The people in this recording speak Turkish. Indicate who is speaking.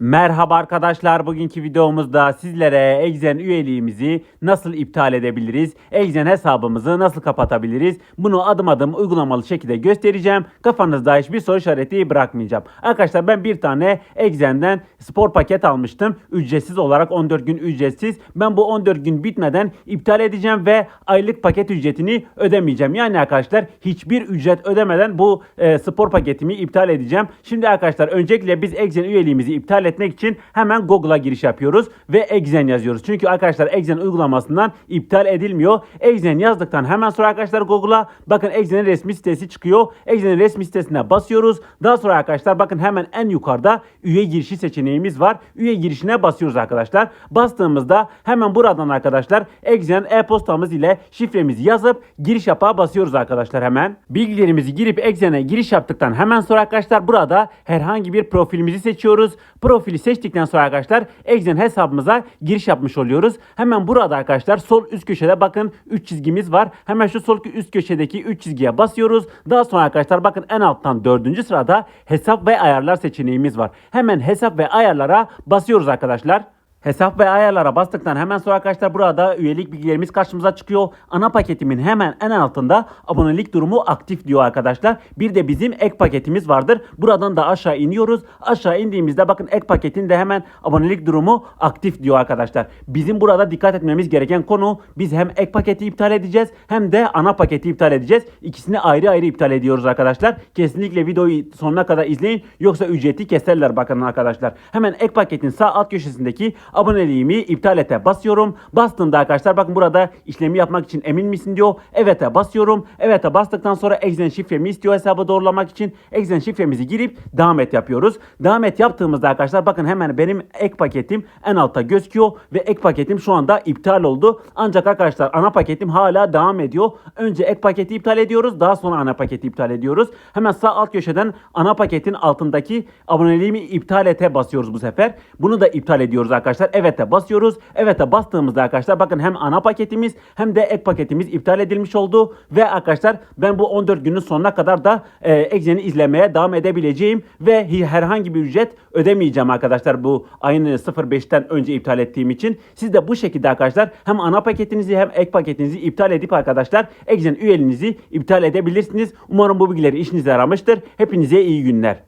Speaker 1: Merhaba arkadaşlar. Bugünkü videomuzda sizlere Exen üyeliğimizi nasıl iptal edebiliriz? Exen hesabımızı nasıl kapatabiliriz? Bunu adım adım uygulamalı şekilde göstereceğim. Kafanızda hiçbir soru işareti bırakmayacağım. Arkadaşlar ben bir tane Exen'den spor paket almıştım. Ücretsiz olarak 14 gün ücretsiz. Ben bu 14 gün bitmeden iptal edeceğim ve aylık paket ücretini ödemeyeceğim. Yani arkadaşlar hiçbir ücret ödemeden bu e, spor paketimi iptal edeceğim. Şimdi arkadaşlar öncelikle biz Exen üyeliğimizi iptal etmek için hemen Google'a giriş yapıyoruz ve Exen yazıyoruz. Çünkü arkadaşlar Exen uygulamasından iptal edilmiyor. Exen yazdıktan hemen sonra arkadaşlar Google'a bakın Exen'in resmi sitesi çıkıyor. Exen'in resmi sitesine basıyoruz. Daha sonra arkadaşlar bakın hemen en yukarıda üye girişi seçeneğimiz var. Üye girişine basıyoruz arkadaşlar. Bastığımızda hemen buradan arkadaşlar Exen e-postamız ile şifremizi yazıp giriş yapa basıyoruz arkadaşlar hemen. Bilgilerimizi girip Exen'e giriş yaptıktan hemen sonra arkadaşlar burada herhangi bir profilimizi seçiyoruz. Profili seçtikten sonra arkadaşlar Exen hesabımıza giriş yapmış oluyoruz. Hemen burada arkadaşlar sol üst köşede bakın 3 çizgimiz var. Hemen şu sol üst köşedeki 3 çizgiye basıyoruz. Daha sonra arkadaşlar bakın en alttan 4. sırada hesap ve ayarlar seçeneğimiz var. Hemen hesap ve ayarlara basıyoruz arkadaşlar. Hesap ve ayarlara bastıktan hemen sonra arkadaşlar burada üyelik bilgilerimiz karşımıza çıkıyor. Ana paketimin hemen en altında abonelik durumu aktif diyor arkadaşlar. Bir de bizim ek paketimiz vardır. Buradan da aşağı iniyoruz. Aşağı indiğimizde bakın ek paketin de hemen abonelik durumu aktif diyor arkadaşlar. Bizim burada dikkat etmemiz gereken konu biz hem ek paketi iptal edeceğiz hem de ana paketi iptal edeceğiz. İkisini ayrı ayrı iptal ediyoruz arkadaşlar. Kesinlikle videoyu sonuna kadar izleyin yoksa ücreti keserler bakın arkadaşlar. Hemen ek paketin sağ alt köşesindeki aboneliğimi iptal ete basıyorum. Bastığımda arkadaşlar bakın burada işlemi yapmak için emin misin diyor. Evet'e basıyorum. Evet'e bastıktan sonra Exen şifremi istiyor hesabı doğrulamak için. Exen şifremizi girip devam et yapıyoruz. Devam et yaptığımızda arkadaşlar bakın hemen benim ek paketim en altta gözüküyor ve ek paketim şu anda iptal oldu. Ancak arkadaşlar ana paketim hala devam ediyor. Önce ek paketi iptal ediyoruz. Daha sonra ana paketi iptal ediyoruz. Hemen sağ alt köşeden ana paketin altındaki aboneliğimi iptal ete basıyoruz bu sefer. Bunu da iptal ediyoruz arkadaşlar. Evet'e basıyoruz. Evet'e bastığımızda arkadaşlar bakın hem ana paketimiz hem de ek paketimiz iptal edilmiş oldu. Ve arkadaşlar ben bu 14 günün sonuna kadar da e, Exen'i izlemeye devam edebileceğim. Ve herhangi bir ücret ödemeyeceğim arkadaşlar bu ayın 05'ten önce iptal ettiğim için. Siz de bu şekilde arkadaşlar hem ana paketinizi hem ek paketinizi iptal edip arkadaşlar Exen üyeliğinizi iptal edebilirsiniz. Umarım bu bilgileri işinize yaramıştır. Hepinize iyi günler.